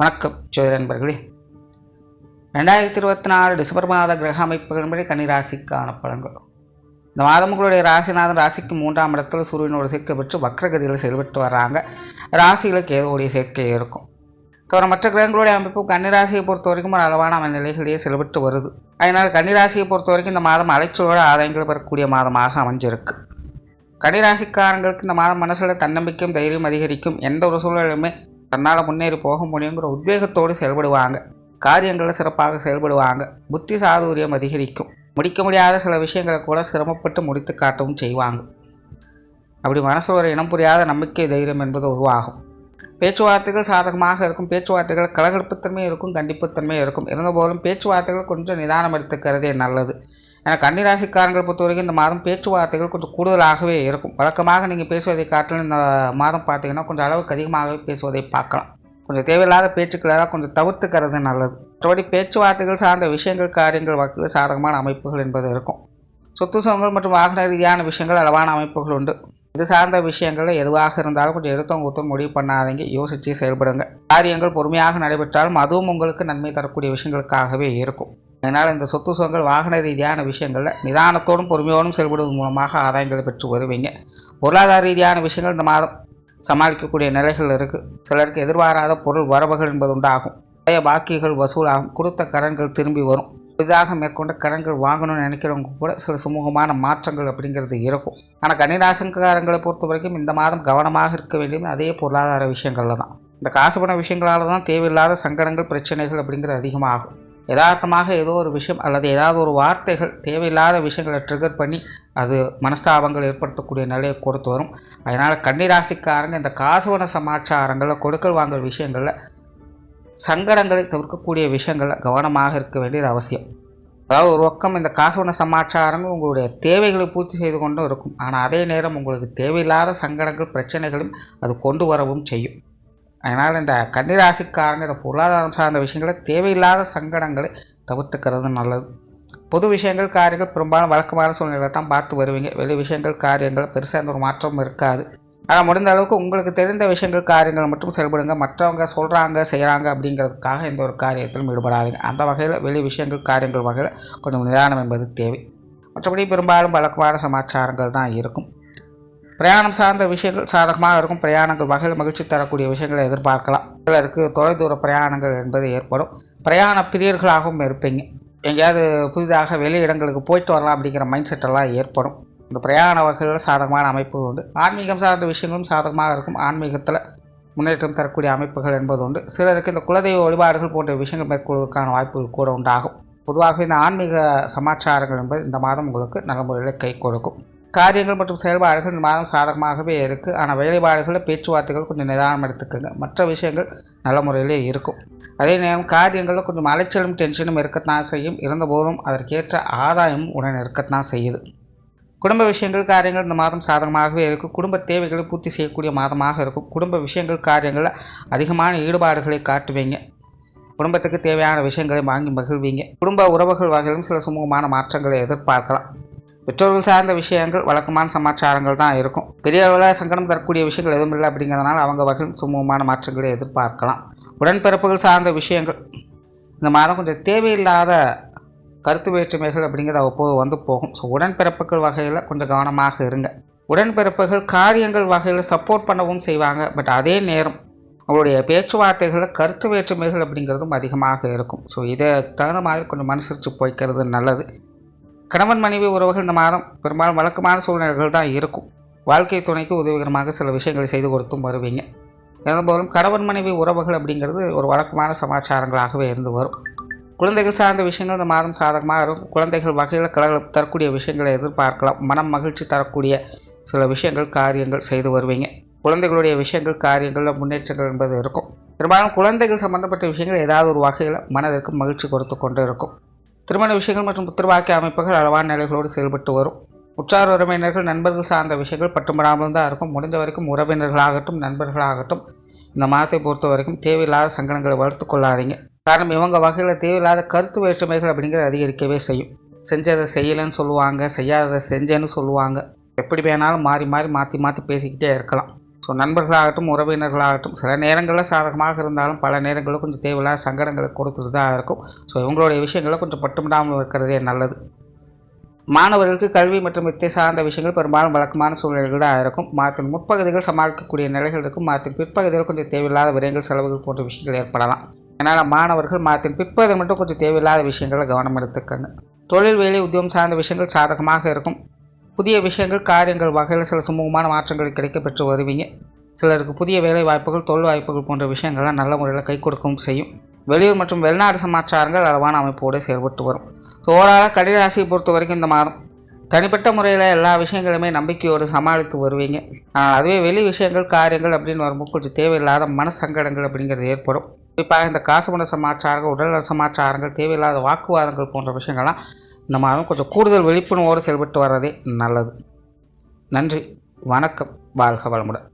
வணக்கம் ஜோதி நண்பர்களே ரெண்டாயிரத்தி இருபத்தி நாலு டிசம்பர் மாத கிரக அமைப்புகளின்படி கன்னிராசிக்கான பலன்கள். இந்த மாதம் உங்களுடைய ராசிநாதன் ராசிக்கு மூன்றாம் இடத்தில் சூரியனோட சேர்க்கை பெற்று வக்ரகதியில் செயல்பட்டு வர்றாங்க ராசிகளுக்கு ஏதோடைய சேர்க்கை இருக்கும். தவிர மற்ற கிரகங்களுடைய அமைப்பு கன்னிராசியை பொறுத்த வரைக்கும் ஒரு அளவான நிலைகளிலேயே செயல்பட்டு வருது. அதனால் கன்னிராசியை பொறுத்த வரைக்கும் இந்த மாதம் அலைச்சலோட ஆதாயங்கள் பெறக்கூடிய மாதமாக அமைஞ்சிருக்கு. கன்னிராசிக்காரங்களுக்கு இந்த மாதம் மனசில் தன்னம்பிக்கையும் தைரியம் அதிகரிக்கும். எந்த ஒரு சூழலுமே தன்னால் முன்னேறி போக முடியுங்கிற உத்வேகத்தோடு செயல்படுவாங்க. காரியங்களில் சிறப்பாக செயல்படுவாங்க. புத்தி சாதுரியம் அதிகரிக்கும். முடிக்க முடியாத சில விஷயங்களை கூட சிரமப்பட்டு முடித்து காட்டவும் செய்வாங்க. அப்படி மனசில் ஒரு இனம் புரியாத நம்பிக்கை தைரியம் என்பது உருவாகும். பேச்சுவார்த்தைகள் சாதகமாக இருக்கும். பேச்சுவார்த்தைகள் கலகலப்புத்தன்மை இருக்கும் கண்டிப்புத்தன்மை இருக்கும். இருந்தபோதும் பேச்சுவார்த்தைகள் கொஞ்சம் நிதானம் எடுத்துக்கிறதே நல்லது. ஏன்னா கன்னிராசிக்காரங்களை பொறுத்த வரைக்கும் இந்த மாதம் பேச்சுவார்த்தைகள் கொஞ்சம் கூடுதலாகவே இருக்கும். வழக்கமாக நீங்கள் பேசுவதை காட்டிலும் இந்த மாதம் பார்த்தீங்கன்னா கொஞ்சம் அளவுக்கு அதிகமாகவே பேசுவதை பார்க்கலாம். கொஞ்சம் தேவையில்லாத பேச்சுக்களாக கொஞ்சம் தவிர்த்துக்கிறது நல்லது. மற்றபடி பேச்சுவார்த்தைகள் சார்ந்த விஷயங்கள் காரியங்கள் வகையில் சாதகமான அமைப்புகள் என்பது இருக்கும். சொத்து சுகங்கள் மற்றும் வாகன ரீதியான விஷயங்கள் அளவான அமைப்புகள் உண்டு. இது சார்ந்த விஷயங்கள் எதுவாக இருந்தாலும் கொஞ்சம் எடுத்தவங்க ஒருத்தர் முடிவு பண்ணாதீங்க. யோசித்து செயல்படுங்க. காரியங்கள் பொறுமையாக நடைபெற்றாலும் அதுவும் உங்களுக்கு நன்மை தரக்கூடிய விஷயங்களுக்காகவே இருக்கும். அதனால் இந்த சொத்து சுகங்கள் வாகன ரீதியான விஷயங்களில் நிதானத்தோடும் பொறுமையோடும் செயல்படுவதன் மூலமாக ஆதாயங்களை பெற்று வருவீங்க. பொருளாதார ரீதியான விஷயங்கள் இந்த மாதம் சமாளிக்கக்கூடிய நிலைகள் இருக்குது. சிலருக்கு எதிர்பாராத பொருள் வரவுகள் என்பது உண்டாகும். நிறைய பாக்கிகள் வசூலாகும். கொடுத்த கடன்கள் திரும்பி வரும். புதிதாக மேற்கொண்ட கடன்கள் வாங்கணும்னு நினைக்கிறவங்க கூட சில சுமூகமான மாற்றங்கள் அப்படிங்கிறது இருக்கும். ஆனால் கன்னிராசங்காரங்களை பொறுத்த வரைக்கும் இந்த மாதம் கவனமாக இருக்க வேண்டியது அதே பொருளாதார விஷயங்களில் தான். இந்த காசு பண விஷயங்களால் தான் தேவையில்லாத சங்கடங்கள் பிரச்சனைகள் அப்படிங்கிறது அதிகமாகும். யதார்த்தமாக ஏதோ ஒரு விஷயம் அல்லது ஏதாவது ஒரு வார்த்தைகள் தேவையில்லாத விஷயங்களை ட்ரிகர் பண்ணி அது மனஸ்தாபங்கள் ஏற்படுத்தக்கூடிய நிலையை கொடுத்து வரும். அதனால் கன்னிராசிக்காரங்க இந்த காசுவன சமாச்சாரங்களில் கொடுக்கல் வாங்கல் விஷயங்களில் சங்கடங்களை தவிர்க்கக்கூடிய விஷயங்களில் கவனமாக இருக்க வேண்டியது அவசியம். அதாவது ஒரு பக்கம் இந்த காசுவன சமாச்சாரங்கள் உங்களுடைய தேவைகளை பூர்த்தி செய்து கொண்டும் இருக்கும். ஆனால் அதே நேரம் உங்களுக்கு தேவையில்லாத சங்கடங்கள் பிரச்சனைகளும் அது கொண்டு வரவும் செய்யும். அதனால் இந்த கன்னிராசிக்காரங்க இந்த பொருளாதாரம் சார்ந்த விஷயங்களை தேவையில்லாத சங்கடங்களை தவிர்த்துக்கிறது நல்லது. பொது விஷயங்கள் காரியங்கள் பெரும்பாலும் வழக்கமான சூழ்நிலை தான் பார்த்து வருவீங்க. வெளி விஷயங்கள் காரியங்கள் பெருசாக எந்த ஒரு மாற்றமும் இருக்காது. ஆனால் முடிந்த அளவுக்கு உங்களுக்கு தெரிந்த விஷயங்கள் காரியங்கள் மட்டும் செயல்படுங்க. மற்றவங்க சொல்கிறாங்க செய்கிறாங்க அப்படிங்கிறதுக்காக எந்த ஒரு காரியத்திலும் ஈடுபடாதீங்க. அந்த வகையில் வெளி விஷயங்கள் காரியங்கள் வகையில் கொஞ்சம் நிதானம் என்பது தேவை. மற்றபடி பெரும்பாலும் வழக்கமான சமாச்சாரங்கள் தான் இருக்கும். பிரயாணம் சார்ந்த விஷயங்கள் சாதகமாக இருக்கும். பிரயாணங்கள் வகையில் மகிழ்ச்சி தரக்கூடிய விஷயங்களை எதிர்பார்க்கலாம். சிலருக்கு தொலைதூர பிரயாணங்கள் என்பது ஏற்படும். பிரயாண பிரியர்களாகவும் இருப்பீங்க. எங்கேயாவது புதிதாக வெளி இடங்களுக்கு போயிட்டு வரலாம் அப்படிங்கிற மைண்ட் செட்டெல்லாம் ஏற்படும். இந்த பிரயாண வகையில் சாதகமான அமைப்புகள் உண்டு. ஆன்மீகம் சார்ந்த விஷயங்களும் சாதகமாக இருக்கும். ஆன்மீகத்தில் முன்னேற்றம் தரக்கூடிய அமைப்புகள் என்பது உண்டு. சிலருக்கு இந்த குலதெய்வ வழிபாடுகள் போன்ற விஷயங்கள் மேற்கொள்வதற்கான வாய்ப்புகள் கூட உண்டாகும். பொதுவாக இந்த ஆன்மீக சமாச்சாரங்கள் என்பது இந்த மாதம் உங்களுக்கு நல்ல முறையில் கை கொடுக்கும். காரியங்கள் மற்றும் செயல்பாடுகள் இந்த மாதம் சாதகமாகவே இருக்குது ஆனால் வேலைப்பாடுகளில் பேச்சுவார்த்தைகள் கொஞ்சம் நிதானம் எடுத்துக்கோங்க. மற்ற விஷயங்கள் நல்ல முறையிலே இருக்கும். அதே நேரம் காரியங்களில் கொஞ்சம் அலைச்சலும் டென்ஷனும் இருக்கத்தான் செய்யும். இருந்தபோதும் அதற்கேற்ற ஆதாயமும் உடன் இருக்கத்தான் செய்யுது. குடும்ப விஷயங்கள் காரியங்கள் இந்த மாதம் சாதகமாகவே இருக்கும் குடும்ப தேவைகளை பூர்த்தி செய்யக்கூடிய மாதமாக இருக்கும். குடும்ப விஷயங்கள் காரியங்களில் அதிகமான ஈடுபாடுகளை காட்டுவீங்க. குடும்பத்துக்கு தேவையான விஷயங்களை வாங்கி மகிழ்வீங்க. குடும்ப உறவுகள் வகையிலும் சில சுமூகமான மாற்றங்களை எதிர்பார்க்கலாம். பெற்றோர்கள் சார்ந்த விஷயங்கள் வழக்கமான சமாச்சாரங்கள் தான் இருக்கும். பெரிய அளவில் சங்கடம் தரக்கூடிய விஷயங்கள் எதுவும் இல்லை அப்படிங்கிறதுனால அவங்க வகையில் சுமூகமான மாற்றங்களை எதிர்பார்க்கலாம். உடன்பிறப்புகள் சார்ந்த விஷயங்கள். இந்த மாதம் கொஞ்சம் தேவையில்லாத கருத்து வேற்றுமைகள் அப்படிங்கிறது அவ்வப்போது வந்து போகும். ஸோ உடன்பிறப்புகள் வகையில் கொஞ்சம் கவனமாக இருங்க. உடன்பிறப்புகள் காரியங்கள் வகையில் சப்போர்ட் பண்ணவும் செய்வாங்க. பட் அதே நேரம் அவங்களுடைய பேச்சுவார்த்தைகளில் கருத்து வேற்றுமைகள் அப்படிங்கிறதும் அதிகமாக இருக்கும். ஸோ இதை தகுந்த மாதிரி கொஞ்சம் மனுசரித்து போய்க்கிறது நல்லது. கணவன் மனைவி உறவுகள் இந்த மாதம் பெரும்பாலும் வழக்கமான சூழ்நிலைகள் தான் இருக்கும். வாழ்க்கை துணைக்கு உதவிகரமாக சில விஷயங்களை செய்து கொடுத்தும் வருவீங்க. இருந்தபோதும் கணவன் மனைவி உறவுகள் அப்படிங்கிறது ஒரு வழக்கமான சமாச்சாரங்களாகவே இருந்து வரும். குழந்தைகள் சார்ந்த விஷயங்கள் இந்த மாதம் சாதகமாக இருக்கும். குழந்தைகள் வகையில் கலகல தரக்கூடிய விஷயங்களை எதிர்பார்க்கலாம். மனம் மகிழ்ச்சி தரக்கூடிய சில விஷயங்கள் காரியங்கள் செய்து வருவீங்க. குழந்தைகளுடைய விஷயங்கள் காரியங்களில் முன்னேற்றங்கள் என்பது இருக்கும். பெரும்பாலும் குழந்தைகள் சம்பந்தப்பட்ட விஷயங்கள் ஏதாவது ஒரு வகையில் மனதிற்கு மகிழ்ச்சி கொடுத்து கொண்டு இருக்கும். திருமண விஷயங்கள் மற்றும் புத்திரவாக்கிய அமைப்புகள் அளவான நிலைகளோடு செயல்பட்டு வரும். உற்றார் உறவினர்கள் நண்பர்கள் சார்ந்த விஷயங்கள் பட்டுப்படாமல் தான் இருக்கும். முடிந்த வரைக்கும் உறவினர்களாகட்டும் நண்பர்களாகட்டும் இந்த மாதத்தை பொறுத்த வரைக்கும் தேவையில்லாத சங்கடங்களை வளர்த்து கொள்ளாதீங்க. காரணம் இவங்க வகையில் தேவையில்லாத கருத்து வேற்றுமைகள் அப்படிங்கிறது அதிகரிக்கவே செய்யும். செஞ்சதை செய்யலைன்னு சொல்லுவாங்க செய்யாததை செஞ்சேன்னு சொல்லுவாங்க. எப்படி வேணாலும் மாறி மாறி மாற்றி மாற்றி பேசிக்கிட்டே இருக்கலாம். ஸோ நண்பர்களாகட்டும் உறவினர்களாகட்டும் சில நேரங்களில் சாதகமாக இருந்தாலும் பல நேரங்களில் கொஞ்சம் தேவையில்லாத சங்கடங்களை கொடுத்துட்டு தான் இருக்கும். ஸோ இவங்களுடைய விஷயங்களை கொஞ்சம் பட்டுமிடாமல் இருக்கிறதே நல்லது. மாணவர்களுக்கு கல்வி மற்றும் வித்தை சார்ந்த விஷயங்கள் பெரும்பாலும் வழக்கமான சூழ்நிலைகள் தான் இருக்கும். மாதத்தின் முற்பகுதிகள் சமாளிக்கக்கூடிய நிலைகள் இருக்கும். மாதத்தின் பிற்பகுதிகள் கொஞ்சம் தேவையில்லாத விரயங்கள் செலவுகள் போன்ற விஷயங்கள் ஏற்படலாம். அதனால் மாணவர்கள் மாதத்தின் பிற்பகுதி மட்டும் கொஞ்சம் தேவையில்லாத விஷயங்களை கவனம் எடுத்துக்கங்க. தொழில் வேலை உத்தியோகம் சார்ந்த விஷயங்கள் சாதகமாக இருக்கும். புதிய விஷயங்கள் காரியங்கள் வகையில் சில சுமூகமான மாற்றங்கள் கிடைக்க பெற்று வருவீங்க. சிலருக்கு புதிய வேலை வாய்ப்புகள் தொழில் வாய்ப்புகள் போன்ற விஷயங்கள்லாம் நல்ல முறையில் கை கொடுக்கவும் செய்யும். வெளியூர் மற்றும் வெளிநாடு சமாச்சாரங்கள் அளவான அமைப்போடு செயல்பட்டு வரும். ஸோ ஓவராலாக கடிராசியை பொறுத்த வரைக்கும் இந்த மாதம் தனிப்பட்ட முறையில் எல்லா விஷயங்களுமே நம்பிக்கையோடு சமாளித்து வருவீங்க. அதுவே வெளி விஷயங்கள் காரியங்கள் அப்படின்னு வரும்போது கொஞ்சம் தேவையில்லாத மன சங்கடங்கள் அப்படிங்கிறது ஏற்படும். குறிப்பாக இந்த காசு பண சமாச்சாரங்கள் உடல்நல சமாச்சாரங்கள் தேவையில்லாத வாக்குவாதங்கள் போன்ற விஷயங்கள்லாம் நம்ம அதுவும் கொஞ்சம் கூடுதல் விழிப்புணர்வோடு செயல்பட்டு வர்றதே நல்லது. நன்றி. வணக்கம். வாழ்க வளமுடன்.